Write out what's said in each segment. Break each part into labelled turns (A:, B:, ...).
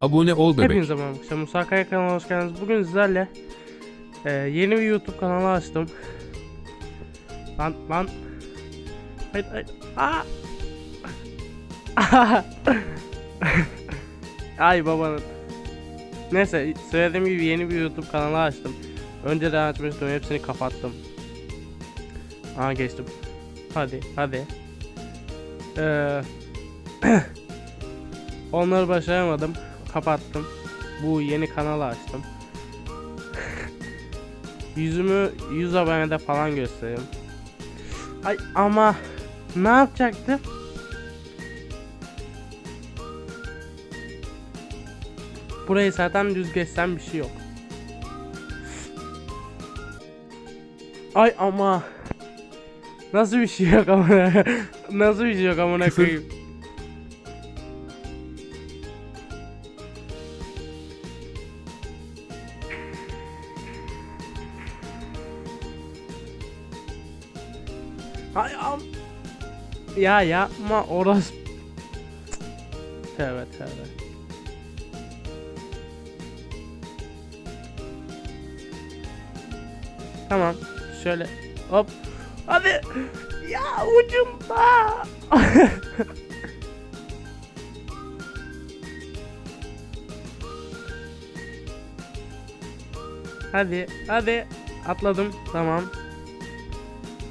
A: Abone ol bebek.
B: Hepinize merhaba. Musa Kaya kanalına hoş geldiniz. Bugün sizlerle e, yeni bir YouTube kanalı açtım. Lan lan. Hayır hayır. Aa. Ay babanın. Neyse söylediğim gibi yeni bir YouTube kanalı açtım. Önceden açmıştım hepsini kapattım. Aa geçtim. Hadi hadi. Ee, onları başaramadım. Kapattım. Bu yeni kanalı açtım. Yüzümü 100 abonede falan göstereyim. Ay ama ne yapacaktım? Burayı zaten düz geçsem bir şey yok. Ay ama Nasıl bir şey yok ama Nasıl bir şey yok amına koyayım. Ay am Ya yapma orası Tövbe tövbe. Tamam şöyle hop. Hadi ya ucunda Hadi hadi. Atladım tamam.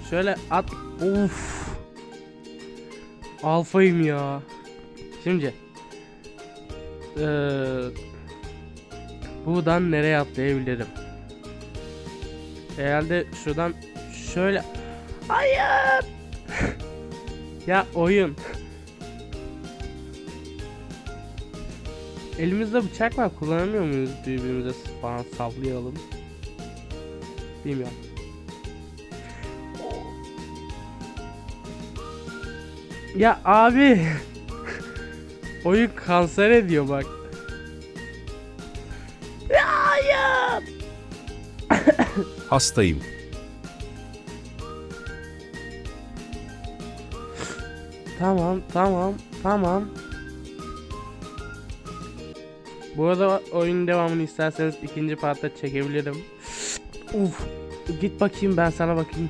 B: Şöyle at Uf Alfayım ya. Şimdi Eee Buradan nereye atlayabilirim? Herhalde şuradan Şöyle. Hayır! Ya oyun. Elimizde bıçak var. Kullanamıyor muyuz? Birbirimize falan sallayalım. Bilmiyorum Ya abi Oyun kanser ediyor bak hayır
A: Hastayım.
B: Tamam, tamam, tamam. Bu arada oyun devamını isterseniz ikinci partta çekebilirim. Uf, git bakayım ben sana bakayım.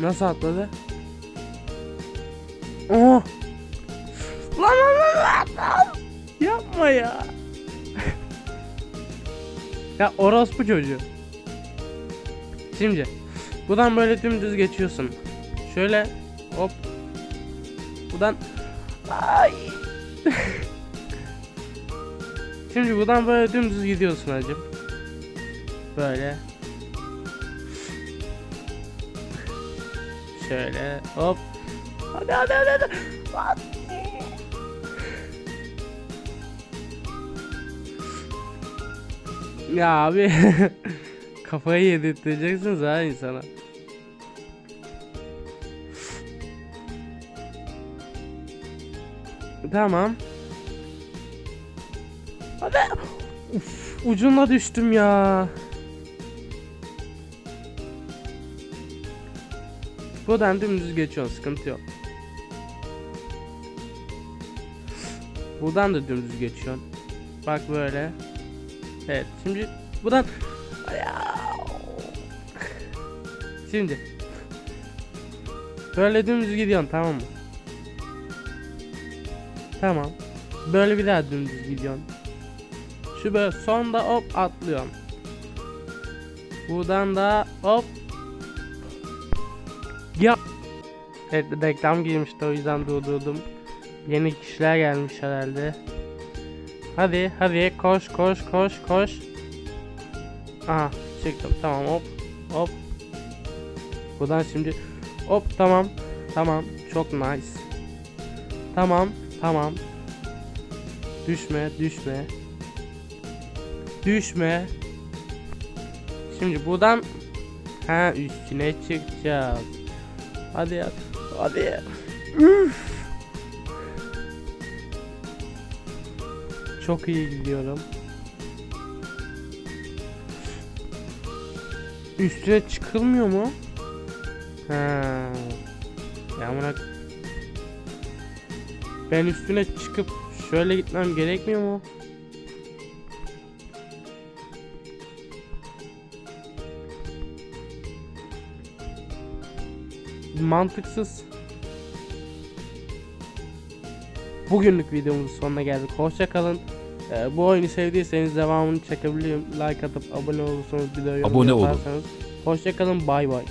B: Nasıl atladı? Oh! Lan lan lan lan! Yapma ya. ya orospu çocuğu. Şimdi Buradan böyle dümdüz geçiyorsun. Şöyle hop. Buradan ay. Şimdi buradan böyle dümdüz gidiyorsun hacım. Böyle. Şöyle hop. Hadi hadi hadi hadi. Ya abi kafayı yedirteceksiniz ha insana. Tamam. Hadi. Uf, ucuna düştüm ya. Buradan dümdüz geçiyorsun sıkıntı yok. Buradan da dümdüz geçiyorsun. Bak böyle. Evet şimdi buradan Şimdi Böyle dümdüz gidiyorsun tamam mı? Tamam. Böyle bir daha dümdüz gidiyorsun. Şu böyle sonda hop atlıyorsun. Buradan da hop. Ya. Evet reklam girmişti o yüzden durdurdum. Yeni kişiler gelmiş herhalde. Hadi hadi koş koş koş koş. Aha çıktım tamam hop hop. Buradan şimdi hop tamam tamam çok nice. Tamam tamam. Düşme düşme. Düşme. Şimdi buradan ha üstüne çıkacağız. Hadi ya. Hadi. Üf. Çok iyi gidiyorum. Üstüne çıkılmıyor mu? Ha. Ya amına Ben üstüne çıkıp şöyle gitmem gerekmiyor mu? Mantıksız. Bugünlük videomuzun sonuna geldik. Hoşça kalın. Ee, bu oyunu sevdiyseniz devamını çekebilirim. Like atıp abone olursanız videoyu
A: Abone olun.
B: yaparsanız. Hoşça kalın. Bay bay.